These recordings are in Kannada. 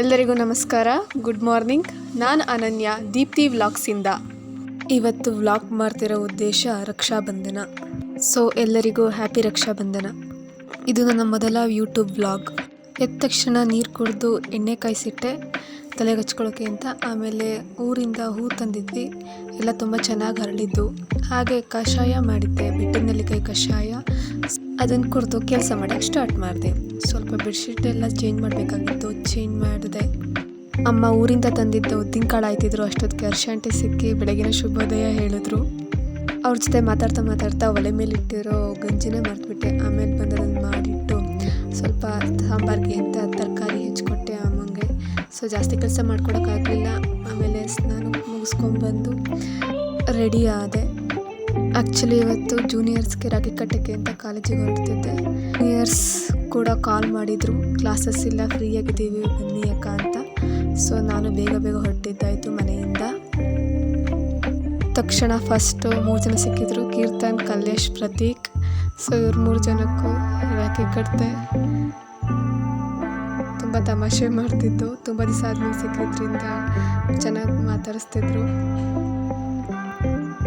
ಎಲ್ಲರಿಗೂ ನಮಸ್ಕಾರ. ಗುಡ್ ಮಾರ್ನಿಂಗ್ ನಾನು ಅನನ್ಯ, ದೀಪ್ತಿ ವ್ಲಾಗ್ಸಿಂದ. ಇವತ್ತು ವ್ಲಾಗ್ ಮಾಡ್ತಿರೋ ಉದ್ದೇಶ ರಕ್ಷಾಬಂಧನ. ಸೊ ಎಲ್ಲರಿಗೂ ಹ್ಯಾಪಿ ರಕ್ಷಾಬಂಧನ. ಇದು ನನ್ನ ಮೊದಲ ಯೂಟ್ಯೂಬ್ ವ್ಲಾಗ್. ಎದ್ದ ತಕ್ಷಣ ನೀರು ಕುಡಿದು ಎಣ್ಣೆ ಕಾಯಿಸಿಟ್ಟೆ ತಲೆಗೆ ಹಚ್ಕೊಳ್ಳೋಕೆ ಅಂತ. ಆಮೇಲೆ ಊರಿಂದ ಹೂ ತಂದಿದ್ವಿ. ಎಲ್ಲ ತುಂಬ ಚೆನ್ನಾಗಿ ಹರಳಿದ್ದು. ಹಾಗೆ ಕಷಾಯ ಮಾಡಿದ್ದೆ, ಬೆಟ್ಟದ ನೆಲ್ಲಿಕಾಯಿ ಕಷಾಯ. ಅದನ್ನು ಕುರಿತು ಕೆಲಸ ಮಾಡೋಕ್ಕೆ ಸ್ಟಾರ್ಟ್ ಮಾಡಿದೆ. ಸ್ವಲ್ಪ ಬೆಡ್ಶೀಟ್ ಎಲ್ಲ ಚೇಂಜ್ ಮಾಡಬೇಕಾಗಿತ್ತು ಚೇಂಜ್ ಮಾಡಿದೆ. ಅಮ್ಮ ಊರಿಂದ ತಂದಿದ್ದ ತಿಂಕಾಳ ಆಯ್ತಿದ್ರು, ಅಷ್ಟೊತ್ತಿಗೆ ಹರ್ಷಾಂಟಿ ಸಿಕ್ಕಿ ಬೆಳಗಿನ ಶುಭೋದಯ ಹೇಳಿದ್ರು. ಅವ್ರ ಜೊತೆ ಮಾತಾಡ್ತಾ ಮಾತಾಡ್ತಾ ಒಲೆ ಮೇಲೆ ಇಟ್ಟಿರೋ ಗಂಜಿನ ಮರೆತುಬಿಟ್ಟೆ. ಆಮೇಲೆ ಬಂದು ಅದನ್ನು ಮಾಡಿಟ್ಟು ಸ್ವಲ್ಪ ಸಾಂಬಾರಿಗೆ ಅಂತ ತರಕಾರಿ ಹೆಚ್ಚಿಕೊಟ್ಟೆ ಅಮ್ಮಂಗೆ. ಸೊ ಜಾಸ್ತಿ ಕೆಲಸ ಮಾಡ್ಕೊಡೋಕ್ಕಾಗಲಿಲ್ಲ ಆಮೇಲೆ ಸ್ನಾನ ಮುಗಿಸ್ಕೊಂಡ್ಬಂದು ರೆಡಿ ಆದೆ. ಆ್ಯಕ್ಚುಲಿ ಇವತ್ತು ಜೂನಿಯರ್ಸ್ಗೆ ರಾಗಿ ಕಟ್ಟಕ್ಕೆ ಅಂತ ಕಾಲೇಜಿಗೆ ಹೊರಡ್ತಿದ್ದೆ. ಜೂನಿಯರ್ಸ್ ಕೂಡ ಕಾಲ್ ಮಾಡಿದರು. ಕ್ಲಾಸಸ್ ಇಲ್ಲ ಫ್ರೀಯಾಗಿದ್ದೀವಿ ಬನ್ನಿ ಅಕ್ಕ ಅಂತ. ಸೊ ನಾನು ಬೇಗ ಬೇಗ ಹೊರಟಿದ್ದಾಯಿತು ಮನೆಯಿಂದ. ತಕ್ಷಣ ಫಸ್ಟು ಮೂರು ಜನ ಸಿಕ್ಕಿದ್ರು. ಕೀರ್ತನ್, ಕಲ್ಲೇಶ್, ಪ್ರತೀಕ್. ಸೊ ಇವ್ರು ಮೂರು ಜನಕ್ಕೂ ರಾಖಿ ಕಟ್ತೆ ತುಂಬ ತಮಾಷೆ ಮಾಡ್ತಿದ್ದು. ತುಂಬ ದಿವಸ ಆದ್ಮೇಲೆ ಸಿಕ್ಕಿದ್ರಿಂದ ಚೆನ್ನಾಗಿ ಮಾತಾಡಿಸ್ತಿದ್ರು.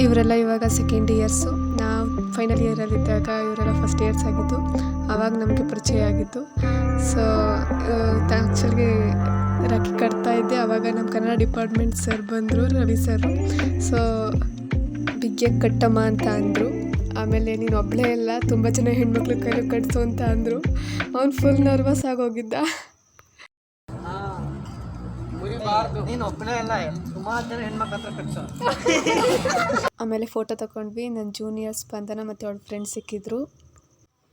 ಇವರೆಲ್ಲ ಇವಾಗ ಸೆಕೆಂಡ್ ಇಯರ್ಸು ನಾವು ಫೈನಲ್ ಇಯರಲ್ಲಿದ್ದಾಗ ಇವರೆಲ್ಲ ಫಸ್ಟ್ ಇಯರ್ಸ್ ಆಗಿದ್ದು. ಆವಾಗ ನಮಗೆ ಪರಿಚಯ ಆಗಿದ್ದು. ಸೊ ಆ್ಯಕ್ಚುಲಿ ರಾಖಿ ಕಟ್ತಾ ಇದ್ದೆ. ಆವಾಗ ನಮ್ಮ ಕನ್ನಡ ಡಿಪಾರ್ಟ್ಮೆಂಟ್ ಸರ್ ಬಂದರು, ರವಿ ಸರ್ ಸೊ ಬಿಗ್ಗೆ ಕಟ್ಟಮ್ಮ ಅಂತ ಅಂದರು. ಆಮೇಲೆ ನೀನು ಒಬ್ಬಳೇ ಎಲ್ಲ ತುಂಬ ಜನ ಹೆಣ್ಮಕ್ಳು ಕೈಲಿ ಕಟ್ಸು ಅಂತ ಅಂದರು. ಅವ್ನು ಫುಲ್ ನರ್ವಸ್ ಆಗೋಗಿದ್ದ ಆಮೇಲೆ ಫೋಟೋ ತಗೊಂಡ್ವಿ. ನನ್ನ ಜೂನಿಯರ್ ಸ್ಪಂದನ ಮತ್ತು ಅವಳ ಫ್ರೆಂಡ್ಸ್ ಸಿಕ್ಕಿದ್ರು.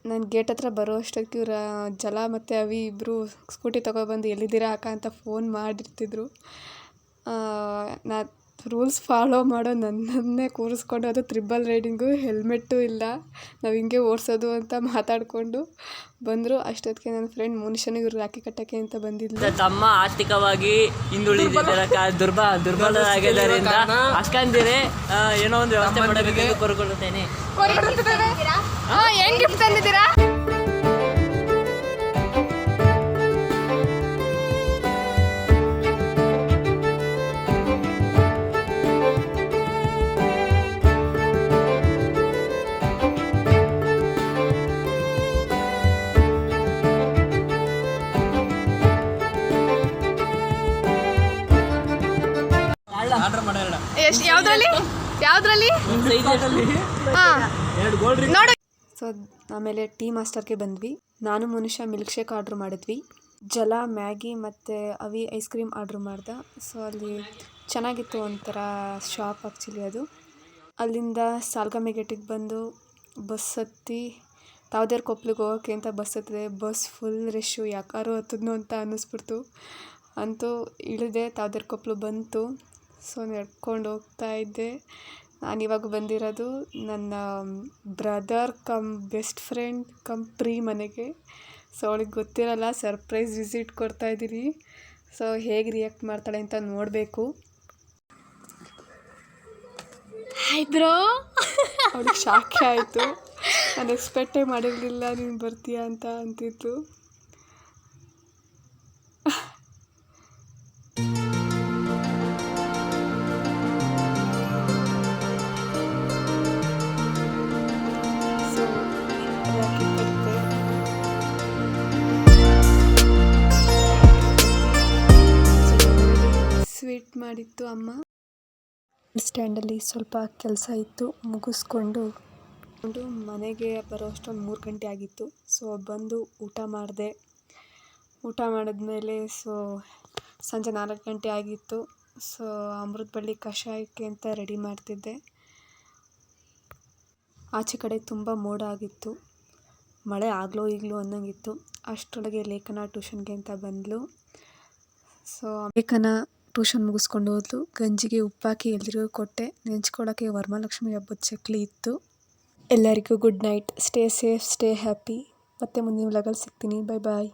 ನಾನು ಗೇಟ್ ಹತ್ರ ಬರೋ ಅಷ್ಟೊತ್ತಿಗೆ ಇವ್ರ, ಜಲ ಮತ್ತು ಅವಿ ಇಬ್ಬರು ಸ್ಕೂಟಿ ತೊಗೊಬಂದು ಎಲ್ಲಿದ್ದೀರಾ ಅಕ್ಕ ಅಂತ ಫೋನ್ ಮಾಡಿರ್ತಿದ್ರು. ನಾ ರೂಲ್ಸ್ ಫಾಲೋ ಮಾಡೋ ನನ್ನನ್ನೇ ಕೂರಿಸ್ಕೊಂಡು ಅದು ತ್ರಿಬಲ್ ರೈಡಿಂಗು ಹೆಲ್ಮೆಟ್ಟು ಇಲ್ಲ. ನಾವು ಹಿಂಗೆ ಓಡಿಸೋದು ಅಂತ ಮಾತಾಡಿಕೊಂಡು ಬಂದರು. ಅಷ್ಟೊತ್ತಿಗೆ ನನ್ನ ಫ್ರೆಂಡ್ ಮುನಿಷನಿಗೆ ಇವ್ರು ರಾಖಿ ಕಟ್ಟಕ್ಕೆ ಅಂತ ಬಂದಿದ್ಲು. ತಮ್ಮ ಆರ್ಥಿಕವಾಗಿ ಹಿಂದುಳಿದಿದ್ದಾರೆ ದುರ್ಬಲ ದುರ್ಬ ದುರ್ಬಲರಾಗಿದ್ದರಿಂದ ಅಷ್ಟಂದಿರೆ ಏನೋ ಒಂದು ವ್ಯವಸ್ಥೆ ಮಾಡಬೇಕೆಂದು ಕೋರಿಕೊಳ್ಳುತ್ತೇನೆ. ಎಷ್ಟು ನೋಡು. ಸೊ, ಆಮೇಲೆ ಟೀ ಮಾಸ್ಟರ್ಗೆ ಬಂದ್ವಿ. ನಾನು ಮನುಷ್ಯ ಮಿಲ್ಕ್ ಶೇಕ್ ಆರ್ಡ್ರ್ ಮಾಡಿದ್ವಿ. ಜಲ, ಮ್ಯಾಗಿ ಮತ್ತು ಅವಿ ಐಸ್ ಕ್ರೀಮ್ ಆರ್ಡ್ರ್ ಮಾಡ್ದೆ. ಸೊ, ಅಲ್ಲಿ ಚೆನ್ನಾಗಿತ್ತು ಒಂಥರ ಶಾಪ್ ಆ್ಯಕ್ಚುಲಿ ಅದು. ಅಲ್ಲಿಂದ ಸಾಲ್ಗಾಮೆ ಗೇಟಿಗೆ ಬಂದು ಬಸ್ ಹತ್ತಿ ತಾವ್ದೇರ್ ಕೊಪ್ಲಿಗೆ ಹೋಗೋಕೆ ಅಂತ ಬಸ್ ಹತ್ತಿದೆ. ಬಸ್ ಫುಲ್ ರಶ್ಶು ಯಾಕಾರು ಹತ್ತದ್ನು ಅಂತ ಅನ್ನಿಸ್ಬಿಡ್ತು. ಅಂತೂ ಇಳಿದೆ ತಾವ್ದೇರ್ ಕೊಪ್ಪಲು ಬಂತು. ಸೊ ನಡ್ಕೊಂಡು ಹೋಗ್ತಾ ಇದ್ದೆ. ನಾನು ಇವಾಗ ಬಂದಿರೋದು ನನ್ನ brother cum best friend cum pre ಮನೆಗೆ. ಸೊ ಅವಳಿಗೆ ಗೊತ್ತಿರಲ್ಲ ಸರ್ಪ್ರೈಸ್ ವಿಸಿಟ್ ಕೊಡ್ತಾ ಇದ್ದೀನಿ ಸೊ ಹೇಗೆ ರಿಯಾಕ್ಟ್ ಮಾಡ್ತಾಳೆ ಅಂತ ನೋಡಬೇಕು. ಬ್ರೋ ಅವಳಿಗೆ ಶಾಕೆ ಆಯಿತು. ನಾನು ಎಕ್ಸ್ಪೆಕ್ಟೇ ಮಾಡಿರಲಿಲ್ಲ ನೀನು ಬರ್ತೀಯಾ ಅಂತ ಅಂತಿತ್ತು. ಮಾಡಿತ್ತು ಅಮ್ಮ? ಸ್ಟ್ಯಾಂಡಲ್ಲಿ ಸ್ವಲ್ಪ ಕೆಲಸ ಇತ್ತು, ಮುಗಿಸ್ಕೊಂಡು ಕೊಂಡು ಮನೆಗೆ ಬರೋ ಅಷ್ಟೊಂದು ಮೂರು ಗಂಟೆ ಆಗಿತ್ತು. ಸೊ, ಬಂದು ಊಟ ಮಾಡಿದೆ. ಊಟ ಮಾಡಿದ್ಮೇಲೆ, ಸೊ, ಸಂಜೆ ನಾಲ್ಕು ಗಂಟೆ ಆಗಿತ್ತು. ಸೊ, ಅಮೃತ ಬಳ್ಳಿ ಕಷಾಯಕ್ಕೆ ಅಂತ ರೆಡಿ ಮಾಡ್ತಿದ್ದೆ. ಆಚೆ ಕಡೆ ತುಂಬ ಮೋಡ ಆಗಿತ್ತು. ಮಳೆ ಆಗಲೋ ಈಗಲೋ ಅನ್ನಂಗಿತ್ತು. ಅಷ್ಟರೊಳಗೆ ಲೇಖನ ಟ್ಯೂಷನ್ಗೆ ಅಂತ ಬಂದಳು ಸೊ, ಲೇಖನ ಟ್ಯೂಷನ್ ಮುಗಿಸ್ಕೊಂಡು ಹೋದ್ಲು ಗಂಜಿಗೆ ಉಪ್ಪಾಕಿ ಎಲ್ರಿಗೂ ಕೊಟ್ಟೆ. ನೆಂಚ್ಕೊಳ್ಳೋಕ್ಕೆ ವರಮಹಾಲಕ್ಷ್ಮಿ ಹಬ್ಬದ ಚಕ್ಲಿ ಇತ್ತು. ಎಲ್ಲರಿಗೂ good night stay safe stay happy ಮತ್ತೆ ಮುಂದಿನ ವ್ಲಾಗಲ್ಲಿ ಸಿಗ್ತೀನಿ. ಬಾಯ್ ಬಾಯ್